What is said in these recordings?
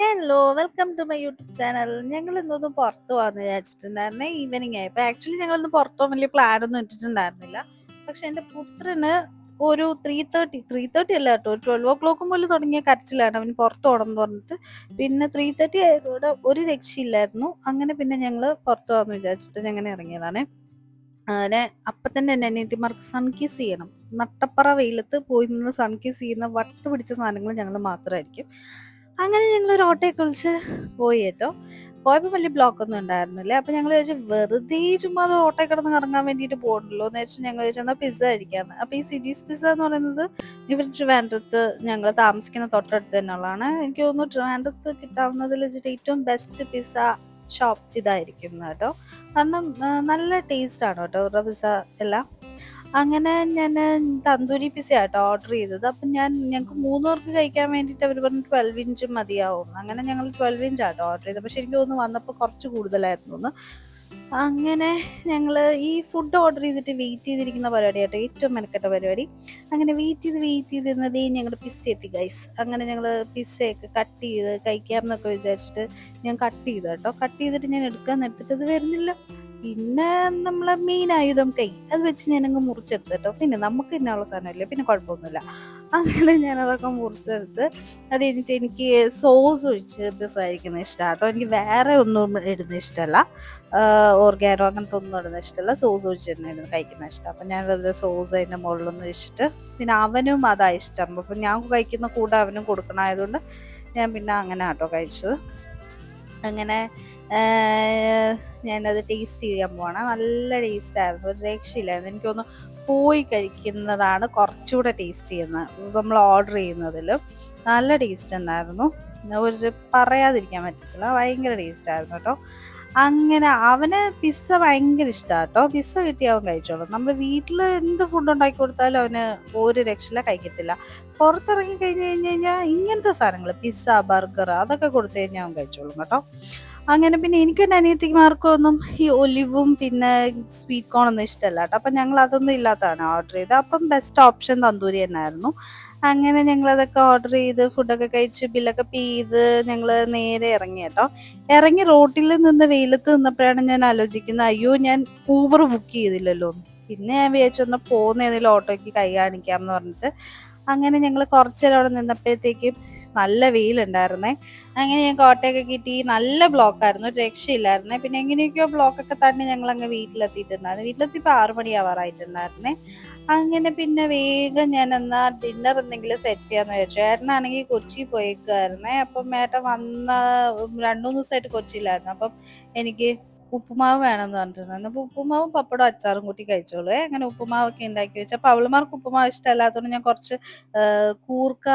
Hello welcome to my YouTube channel ഞങ്ങൾ ഇന്നൊന്ന് പുറത്തു പോകാന്ന് വിചാരിച്ചിട്ടുണ്ടായിരുന്നേ ഈവനിങ് ആയപ്പോൾ ആക്ച്വലി ഞങ്ങളിന്ന് പുറത്തു പോകാൻ വലിയ പ്ലാൻ ഒന്നും ഇട്ടിട്ടുണ്ടായിരുന്നില്ല. പക്ഷെ എന്റെ പുത്രന് ഒരു ത്രീ തേർട്ടി ത്രീ തേർട്ടി അല്ല കേട്ടോ ട്വൽവ് ഓ ക്ലോക്ക് മുതൽ തുടങ്ങിയ കരച്ചിലാണ്. അവന് പുറത്തു പോകണം എന്ന് പറഞ്ഞിട്ട്. പിന്നെ ത്രീ തേർട്ടി ആയതോടെ ഒരു രക്ഷയില്ലായിരുന്നു. അങ്ങനെ പിന്നെ ഞങ്ങൾ പുറത്തു പോകാമെന്ന് വിചാരിച്ചിട്ട് ഞങ്ങനെ ഇറങ്ങിയതാണ്. അങ്ങനെ അപ്പം തന്നെ എന്റെ അനിയത്തിമാർക്ക് സൺകിസ് ചെയ്യണം. നട്ടപ്പറ വെയിലത്ത് പോയി നിന്ന് സൺകിസ് ചെയ്യുന്ന വട്ട് പിടിച്ച സാധനങ്ങൾ ഞങ്ങൾ മാത്രമായിരിക്കും. അങ്ങനെ ഞങ്ങൾ ഒരു ഓട്ടോയൊക്കെ വിളിച്ച് പോയി കേട്ടോ. പോയപ്പോൾ വലിയ ബ്ലോക്ക് ഒന്നും ഉണ്ടായിരുന്നില്ല. അപ്പൊ ഞങ്ങൾ ചോദിച്ചു വെറുതെ ചുമ്മാ അത് ഓട്ടോ കിടന്ന് ഇറങ്ങാൻ വേണ്ടിയിട്ട് പോകണ്ടല്ലോ? എന്ന് വെച്ചാൽ ഞങ്ങൾ ചോദിച്ചു എന്നാൽ പിസ്സ കഴിക്കാന്ന്? അപ്പൊ ഈ സിജീസ് പിസ്സ എന്ന് പറയുന്നത് ഇവർ ട്രിവാൻഡ്രത്ത് ഞങ്ങൾ താമസിക്കുന്ന തൊട്ടടുത്ത് തന്നെയുള്ളതാണ്. എനിക്ക് തോന്നുന്നു ട്രിവാൻഡ്രത്ത് കിട്ടാവുന്നതിൽ വെച്ചിട്ട് ഏറ്റവും ബെസ്റ്റ് പിസ്സ ഷോപ്പ് ഇതായിരിക്കും കേട്ടോ. കാരണം നല്ല ടേസ്റ്റ് ആണ് കേട്ടോ. ഇവരുടെ പിസ്സ എല്ലാം. അങ്ങനെ ഞാൻ തന്തൂരി പിസ്സ ആട്ടോ ഓർഡർ ചെയ്തത്. അപ്പം ഞാൻ ഞങ്ങൾക്ക് മൂന്ന് പേർക്ക് കഴിക്കാൻ വേണ്ടിയിട്ട് അവർ പറഞ്ഞു ട്വൽവ് ഇഞ്ച് മതിയാവും. അങ്ങനെ ഞങ്ങൾ ട്വൽവ് ഇഞ്ച് ആട്ടോ ഓർഡർ ചെയ്തത്. പക്ഷെ എനിക്ക് തോന്നുന്നു വന്നപ്പോൾ കുറച്ച് കൂടുതലായിരുന്നു ഒന്ന് അങ്ങനെ ഞങ്ങൾ ഈ ഫുഡ് ഓർഡർ ചെയ്തിട്ട് വെയിറ്റ് ചെയ്തിരിക്കുന്ന പരിപാടി ആട്ടോ ഏറ്റവും മെനക്കെട്ട പരിപാടി. അങ്ങനെ വെയിറ്റ് ചെയ്ത് വെയിറ്റ് ചെയ്ത് ഇരുന്നതേ ഞങ്ങളുടെ പിസ്സ എത്തി ഗൈസ് അങ്ങനെ ഞങ്ങൾ പിസ്സയൊക്കെ കട്ട് ചെയ്ത് കഴിക്കാം എന്നൊക്കെ വിചാരിച്ചിട്ട് ഞാൻ കട്ട് ചെയ്തു കേട്ടോ. കട്ട് ചെയ്തിട്ട് ഞാൻ എടുക്കാൻ എടുത്തിട്ട് അത് വരുന്നില്ല. പിന്നെ നമ്മളെ മെയിൻ ആയുധം കൈ അത് വെച്ച് ഞാനങ്ങ് മുറിച്ചെടുത്ത് കേട്ടോ. പിന്നെ നമുക്ക് ഇന്നുള്ള സാധനമില്ല പിന്നെ കുഴപ്പമൊന്നുമില്ല. അങ്ങനെ ഞാനതൊക്കെ മുറിച്ചെടുത്ത് അത് കഴിഞ്ഞിട്ട് എനിക്ക് സോസ് ഒഴിച്ച് പിസ്സ കഴിക്കുന്നത് ഇഷ്ടമാണ് എനിക്ക് വേറെ ഒന്നും ഇടുന്ന ഇഷ്ടമല്ല. ഓർഗാനോ അങ്ങനത്തെ ഒന്നും ഇടുന്ന ഇഷ്ടമല്ല. സോസ് ഒഴിച്ച് തന്നെ ഇടുന്ന കഴിക്കുന്ന ഇഷ്ടം അപ്പം ഞാൻ വെറുതെ സോസ് അതിന്റെ മുകളിലൊന്നും ഒഴിച്ചിട്ട് പിന്നെ അവനും അതാ ഇഷ്ടം. അപ്പം ഞാൻ കഴിക്കുന്ന കൂടെ അവനും കൊടുക്കണമായതുകൊണ്ട് ഞാൻ പിന്നെ അങ്ങനെ ആട്ടോ കഴിച്ചത്. അങ്ങനെ ഞാനത് ടേസ്റ്റ് ചെയ്യാൻ പോവാണ്. നല്ല ടേസ്റ്റായിരുന്നു ഒരു രക്ഷയില്ലായിരുന്നു. എനിക്കൊന്ന് പോയി കഴിക്കുന്നതാണ് കുറച്ചുകൂടെ ടേസ്റ്റ് ചെയ്യുന്നത്. നമ്മൾ ഓർഡർ ചെയ്യുന്നതിലും നല്ല ടേസ്റ്റ് ഉണ്ടായിരുന്നു ഒരു പറയാതിരിക്കാൻ പറ്റത്തില്ല. ഭയങ്കര ടേസ്റ്റ് ആയിരുന്നു കേട്ടോ. അങ്ങനെ അവന് പിസ്സ ഭയങ്കര ഇഷ്ടമാണ് കേട്ടോ. പിസ്സ കിട്ടി അവൻ കഴിച്ചോളും. നമ്മൾ വീട്ടിൽ എന്ത് ഫുഡ് ഉണ്ടാക്കി കൊടുത്താലും അവന് ഒരു രക്ഷയില്ല കഴിക്കത്തില്ല. പുറത്തിറങ്ങി കഴിഞ്ഞ് കഴിഞ്ഞ് കഴിഞ്ഞാൽ ഇങ്ങനത്തെ സാധനങ്ങൾ പിസ്സ ബർഗർ അതൊക്കെ കൊടുത്തു കഴിഞ്ഞാൽ അവൻ കഴിച്ചോളും കേട്ടോ. അങ്ങനെ പിന്നെ എനിക്കും എന്റെ അനിയത്തിമാർക്കും ഒന്നും ഈ ഒലിവും പിന്നെ സ്വീറ്റ് കോൺ ഒന്നും ഇഷ്ടമല്ല കേട്ടോ. അപ്പം ഞങ്ങൾ അതൊന്നും ഇല്ലാത്തതാണ് ഓർഡർ ചെയ്തത്. അപ്പം ബെസ്റ്റ് ഓപ്ഷൻ തന്തൂരി തന്നെയായിരുന്നു അങ്ങനെ ഞങ്ങൾ അതൊക്കെ ഓർഡർ ചെയ്ത് ഫുഡൊക്കെ കഴിച്ച് ബില്ലൊക്കെ പേ ചെയ്ത് ഞങ്ങൾ നേരെ ഇറങ്ങി കേട്ടോ. ഇറങ്ങി റോട്ടിൽ നിന്ന് വെയിലത്ത് നിന്നപ്പോഴാണ് ഞാൻ ആലോചിക്കുന്നത് അയ്യോ ഞാൻ ഊബർ ബുക്ക് ചെയ്തില്ലല്ലോ. പിന്നെ ഞാൻ വിചാരിച്ചൊന്ന് പോകുന്ന ഏതെങ്കിലും ഓട്ടോയ്ക്ക് കൈ കാണിക്കാം എന്ന് പറഞ്ഞിട്ട് അങ്ങനെ ഞങ്ങൾ കുറച്ചേരം അവിടെ നിന്നപ്പോഴത്തേക്കും നല്ല വെയിലുണ്ടായിരുന്നേ. അങ്ങനെ ഞാൻ കോട്ടയൊക്കെ കിട്ടി നല്ല ബ്ലോക്കായിരുന്നു രക്ഷയില്ലായിരുന്നേ. പിന്നെ എങ്ങനെയൊക്കെയോ ബ്ലോക്കൊക്കെ തന്നെ ഞങ്ങൾ അങ്ങ് വീട്ടിലെത്തിയിട്ടുണ്ടായിരുന്നു വീട്ടിലെത്തിയപ്പോൾ ആറു മണിയാവാറായിട്ടുണ്ടായിരുന്നേ അങ്ങനെ പിന്നെ വേഗം ഞാൻ എന്നാ ഡിന്നർ എന്തെങ്കിലും സെറ്റ് ചെയ്യാന്ന് വിചാരിച്ചു. ചേട്ടനാണെങ്കിൽ കൊച്ചി പോയേക്കുമായിരുന്നേ അപ്പം ഏട്ടൻ വന്ന രണ്ടു ദിവസമായിട്ട് കൊച്ചിയിലായിരുന്നു. അപ്പം എനിക്ക് ഉപ്പുമാവ് വേണമെന്ന് പറഞ്ഞിട്ടുണ്ടായിരുന്നു അപ്പൊ ഉപ്പുമാവും പപ്പടം അച്ചാറും കൂട്ടി കഴിച്ചോളൂ. അങ്ങനെ ഉപ്പുമാവൊക്കെ ഉണ്ടാക്കി വെച്ചു. അപ്പൊ അവളുമാർക്ക് ഉപ്പുമാവ് ഇഷ്ടമല്ലാത്തതുകൊണ്ട് ഞാൻ കുറച്ച് കൂർക്ക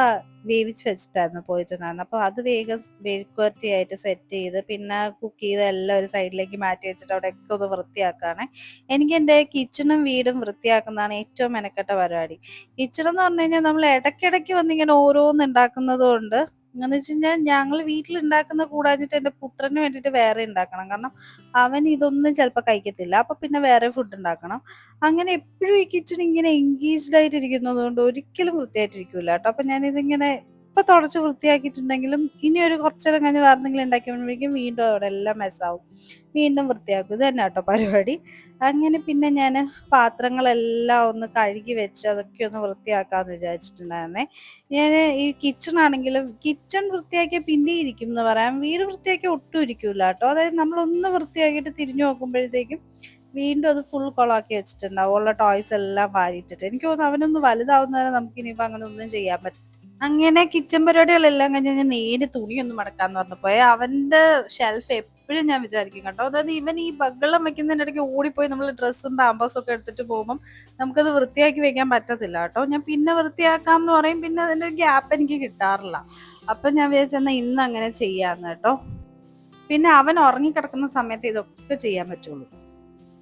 വേവിച്ച് വെച്ചിട്ടായിരുന്നു പോയിട്ടുണ്ടായിരുന്നു അപ്പൊ അത് വേഗം വെഴുക്കുവരട്ടി ആയിട്ട് സെറ്റ് ചെയ്ത് പിന്നെ കുക്ക് ചെയ്ത് എല്ലാം ഒരു സൈഡിലേക്ക് മാറ്റി വെച്ചിട്ട് അവിടെയൊക്കെ ഒന്ന് വൃത്തിയാക്കാണ് എനിക്ക് എന്റെ കിച്ചണും വീടും വൃത്തിയാക്കുന്നതാണ് ഏറ്റവും മെനക്കെട്ട പരിപാടി. കിച്ചൺ എന്ന് പറഞ്ഞു കഴിഞ്ഞാൽ നമ്മൾ ഇടയ്ക്കിടയ്ക്ക് വന്നിങ്ങനെ ഓരോന്ന് ഉണ്ടാക്കുന്നത് കൊണ്ട് എന്ന് വെച്ച് കഴിഞ്ഞാൽ ഞങ്ങൾ വീട്ടിൽ ഉണ്ടാക്കുന്ന കൂടാഞ്ഞിട്ട് എന്റെ പുത്രന് വേണ്ടിയിട്ട് വേറെ ഉണ്ടാക്കണം കാരണം അവൻ ഇതൊന്നും ചിലപ്പോൾ കഴിക്കത്തില്ല. അപ്പൊ പിന്നെ വേറെ ഫുഡ് ഉണ്ടാക്കണം അങ്ങനെ എപ്പോഴും ഈ കിച്ചൺ ഇങ്ങനെ എൻഗേജ്ഡ് ആയിട്ട് ഇരിക്കുന്നത് കൊണ്ട് ഒരിക്കലും വൃത്തിയായിട്ടിരിക്കില്ല കേട്ടോ. അപ്പൊ ഞാൻ ഇതിങ്ങനെ ഇപ്പൊ തുടച്ച് വൃത്തിയാക്കിയിട്ടുണ്ടെങ്കിലും ഇനി ഒരു കുറച്ചേരം കഴിഞ്ഞ് വേറെ എന്തെങ്കിലും ഉണ്ടാക്കി വീണ്ടും അവിടെ എല്ലാം മെസ്സാവും വീണ്ടും വൃത്തിയാക്കും. ഇത് തന്നെ കേട്ടോ പരിപാടി. അങ്ങനെ പിന്നെ ഞാൻ പാത്രങ്ങളെല്ലാം ഒന്ന് കഴുകി വെച്ച് അതൊക്കെ ഒന്ന് വൃത്തിയാക്കാന്ന് വിചാരിച്ചിട്ടുണ്ടായിരുന്നേ. ഞാൻ ഈ കിച്ചൺ ആണെങ്കിലും കിച്ചൺ വൃത്തിയാക്കിയ പിന്നെ ഇരിക്കും എന്ന് പറയാം. വീട് വൃത്തിയാക്കിയ ഒട്ടും ഇരിക്കൂല കേട്ടോ. അതായത് നമ്മൾ ഒന്ന് വൃത്തിയാക്കിയിട്ട് തിരിഞ്ഞു നോക്കുമ്പോഴത്തേക്കും വീണ്ടും അത് ഫുൾ കൊളാക്കി വെച്ചിട്ടുണ്ടാവും. ഉള്ള ടോയ്സ് എല്ലാം വാരിയിട്ടിട്ട്. എനിക്ക് തോന്നുന്നു അവനൊന്ന് വലുതാവുന്നവരെ നമുക്ക് ഇനിയിപ്പോ അങ്ങനെ ഒന്നും ചെയ്യാൻ പറ്റും അങ്ങനെ കിച്ചൺ പരിപാടികളെല്ലാം കഴിഞ്ഞ് ഞാൻ നേരെ തുണിയൊന്നും മടക്കാന്ന് പറഞ്ഞപ്പോ അവന്റെ ഷെൽഫ് എപ്പോഴും ഞാൻ വിചാരിക്കും കേട്ടോ. അതായത് ഇവൻ ഈ ബഗ്ഗളം വെക്കുന്നതിന്റെ ഇടയ്ക്ക് ഓടിപ്പോയി നമ്മൾ ഡ്രസ്സും പാമ്പേഴ്സും ഒക്കെ എടുത്തിട്ട് പോകുമ്പോൾ നമുക്കത് വൃത്തിയാക്കി വെക്കാൻ പറ്റത്തില്ല കേട്ടോ. ഞാൻ പിന്നെ വൃത്തിയാക്കാം എന്ന് പറയും പിന്നെ അതിന്റെ ഗ്യാപ്പ് എനിക്ക് കിട്ടാറില്ല. അപ്പൊ ഞാൻ വിചാരിച്ചെന്നാ ഇന്ന് അങ്ങനെ ചെയ്യാന്ന് കേട്ടോ. പിന്നെ അവൻ ഉറങ്ങിക്കിടക്കുന്ന സമയത്ത് ഇതൊക്കെ ചെയ്യാൻ പറ്റുള്ളൂ.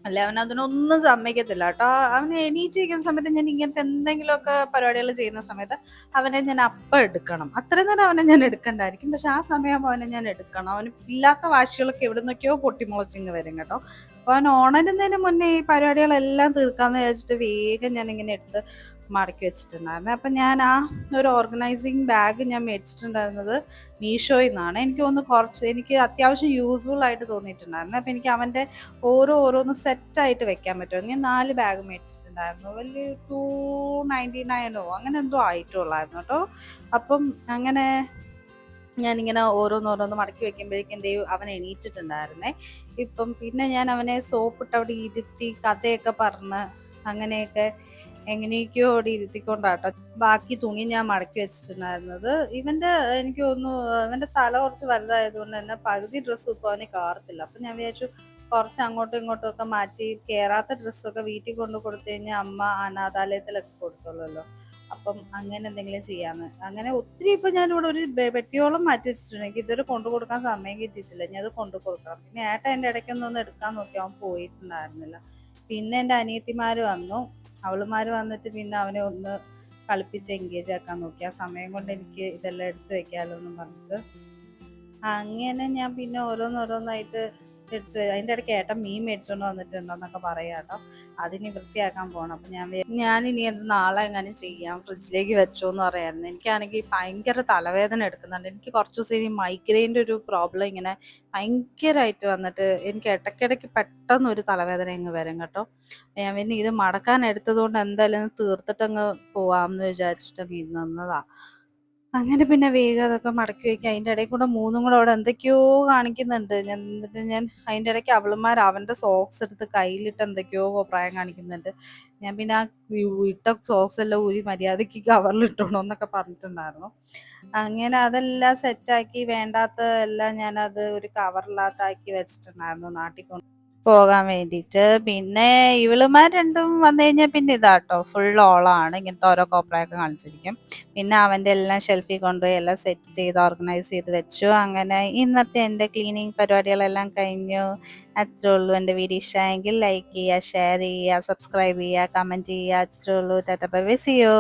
അല്ല? അവൻ അതിനൊന്നും സമ്മതിക്കത്തില്ല കേട്ടോ. അവൻ എണീറ്റിരിക്കുന്ന സമയത്ത് ഞാൻ ഇങ്ങനത്തെ എന്തെങ്കിലുമൊക്കെ പരിപാടികൾ ചെയ്യുന്ന സമയത്ത് അവനെ ഞാൻ അപ്പം എടുക്കണം. അത്രയും നേരം അവനെ ഞാൻ എടുക്കണ്ടായിരിക്കും. പക്ഷെ ആ സമയം അവനെ ഞാൻ എടുക്കണം. അവന് ഇല്ലാത്ത വാശികളൊക്കെ എവിടെ നിന്നൊക്കെയോ പൊട്ടിമുളച്ചിങ് വരും കേട്ടോ. അപ്പൊ അവൻ ഉണരുന്നതിന് മുന്നേ ഈ പരിപാടികളെല്ലാം തീർക്കാന്ന് വിചാരിച്ചിട്ട് വേഗം ഞാൻ ഇങ്ങനെ എടുത്ത് മടക്കി വെച്ചിട്ടുണ്ടായിരുന്നത് അപ്പം ഞാൻ ആ ഒരു ഓർഗനൈസിങ് ബാഗ് ഞാൻ മേടിച്ചിട്ടുണ്ടായിരുന്നത് മീഷോയിൽ നിന്നാണ് എനിക്ക് ഒന്ന് കുറച്ച് എനിക്ക് അത്യാവശ്യം യൂസ്ഫുൾ ആയിട്ട് തോന്നിയിട്ടുണ്ടായിരുന്നു. അപ്പം എനിക്ക് അവന്റെ ഓരോ ഓരോന്ന് സെറ്റായിട്ട് വെക്കാൻ പറ്റും. ഞാൻ നാല് ബാഗ് മേടിച്ചിട്ടുണ്ടായിരുന്നു. വലിയ ടു നയന്റി നയനോ അങ്ങനെ എന്തോ ആയിട്ടുള്ളായിരുന്നു കേട്ടോ. അപ്പം അങ്ങനെ ഞാനിങ്ങനെ ഓരോന്നോരോന്ന് മടക്കി വെക്കുമ്പോഴേക്കും എന്ത് അവൻ എണീറ്റിട്ടുണ്ടായിരുന്നേ. ഇപ്പം പിന്നെ ഞാൻ അവനെ സോപ്പിട്ട് അവിടെ ഇരുത്തി കഥയൊക്കെ പറഞ്ഞ് അങ്ങനെയൊക്കെ എങ്ങനെയൊക്കെയോ അവിടെ ഇരുത്തിക്കൊണ്ടാട്ടോ. ബാക്കി തുണി ഞാൻ മടക്കി വെച്ചിട്ടുണ്ടായിരുന്നത്. ഇവന്റെ എനിക്ക് തോന്നുന്നു ഇവന്റെ തല കുറച്ച് വലുതായതുകൊണ്ട് തന്നെ പകുതി ഡ്രസ്സ് ഇപ്പോൾ അവന് കാറത്തില്ല. അപ്പം ഞാൻ വിചാരിച്ചു കുറച്ച് അങ്ങോട്ടും ഇങ്ങോട്ടും ഒക്കെ മാറ്റി കയറാത്ത ഡ്രസ്സൊക്കെ വീട്ടിൽ കൊണ്ട് കൊടുത്തു കഴിഞ്ഞാൽ അമ്മ അനാഥാലയത്തിലൊക്കെ കൊടുത്തുള്ളല്ലോ അപ്പം അങ്ങനെ എന്തെങ്കിലും ചെയ്യാന്ന്. അങ്ങനെ ഒത്തിരി ഇപ്പൊ ഞാൻ ഇവിടെ ഒരു പെട്ടിയോളം മാറ്റി വെച്ചിട്ടുണ്ട്. എനിക്ക് ഇതുവരെ കൊണ്ടു കൊടുക്കാൻ സമയം കിട്ടിയിട്ടില്ല. ഞാൻ അത് കൊണ്ടു കൊടുക്കണം. പിന്നെ ഏട്ടാ എന്റെ ഇടയ്ക്കൊന്നും ഒന്ന് എടുക്കാൻ നോക്കി. അവൻ പോയിട്ടുണ്ടായിരുന്നില്ല. പിന്നെ എന്റെ അനിയത്തിമാര് വന്നു. അവളുമാര് വന്നിട്ട് പിന്നെ അവനെ ഒന്ന് കളിപ്പിച്ച് എൻഗേജ് ആക്കാൻ നോക്കി. ആ സമയം കൊണ്ട് എനിക്ക് ഇതെല്ലാം എടുത്തു വെക്കാലോ എന്ന് പറഞ്ഞിട്ട്. അങ്ങനെ ഞാൻ പിന്നെ ഓരോന്നോരോന്നായിട്ട് എടുത്ത് അതിന്റെ ഇടയ്ക്ക് ഏട്ടൻ മീൻ വന്നിട്ട് എന്താന്നൊക്കെ പറയാം കേട്ടോ. അതിനി വൃത്തിയാക്കാൻ പോകണം അപ്പം ഞാൻ ഞാൻ ഇനി അത് നാളെ എങ്ങനെ ചെയ്യാം. ഫ്രിഡ്ജിലേക്ക് വെച്ചോ എന്ന് പറയായിരുന്നു. എനിക്കാണെങ്കിൽ ഭയങ്കര തലവേദന എടുക്കുന്നുണ്ട്. എനിക്ക് കുറച്ച് ദിവസം ഈ മൈഗ്രെയിന്റെ ഒരു പ്രോബ്ലം ഇങ്ങനെ ഭയങ്കരമായിട്ട് വന്നിട്ട് എനിക്ക് ഇടയ്ക്കിടയ്ക്ക് പെട്ടെന്ന് ഒരു തലവേദന അങ്ങ് വരും കേട്ടോ. ഞാൻ പിന്നെ ഇത് മടക്കാൻ എടുത്തതുകൊണ്ട് എന്തായാലും തീർത്തിട്ടങ്ങ് പോവാമെന്ന് വിചാരിച്ചിട്ടങ്ങ് ഇരുന്നതാ അങ്ങനെ പിന്നെ വേഗം അതൊക്കെ മടക്കി വെക്കുക അതിന്റെ ഇടയിൽ കൂടെ മൂന്നും കൂടെ അവിടെ എന്തൊക്കെയോ കാണിക്കുന്നുണ്ട്. എന്നിട്ട് ഞാൻ അതിന്റെ ഇടയ്ക്ക് അവളുമാർ അവന്റെ സോക്സ് എടുത്ത് കയ്യിലിട്ട് എന്തൊക്കെയോ പ്രായം കാണിക്കുന്നുണ്ട്. ഞാൻ പിന്നെ ആ ഇട്ട സോക്സ് എല്ലാം ഊരി മര്യാദയ്ക്ക് കവറിൽ ഇട്ടോണോ എന്നൊക്കെ പറഞ്ഞിട്ടുണ്ടായിരുന്നു. അങ്ങനെ അതെല്ലാം സെറ്റാക്കി വേണ്ടാത്ത എല്ലാം ഞാനത് ഒരു കവറില്ലാത്താക്കി വെച്ചിട്ടുണ്ടായിരുന്നു നാട്ടിൽ കൊണ്ട് പോകാൻ വേണ്ടിയിട്ട്. പിന്നെ ഇവളുമാർ രണ്ടും വന്നു കഴിഞ്ഞാൽ പിന്നെ ഇതാട്ടോ. ഫുൾ ഓളാണ് ഇങ്ങനത്തെ ഓരോ കോപ്രയൊക്കെ കാണിച്ചിരിക്കും. പിന്നെ അവന്റെ എല്ലാം ഷെൽഫിൽ കൊണ്ടുപോയി എല്ലാം സെറ്റ് ചെയ്ത് ഓർഗനൈസ് ചെയ്ത് വെച്ചു. അങ്ങനെ ഇന്നത്തെ എന്റെ ക്ലീനിങ് പരിപാടികളെല്ലാം കഴിഞ്ഞു. അത്രേ ഉള്ളൂ എന്റെ വീഡിയോ. ഇഷ്ടമായെങ്കിൽ ലൈക്ക് ചെയ്യുക ഷെയർ ചെയ്യുക സബ്സ്ക്രൈബ് ചെയ്യുക കമന്റ് ചെയ്യുക. അത്രേ ഉള്ളൂ. തത്തപ്പ വിസിയോ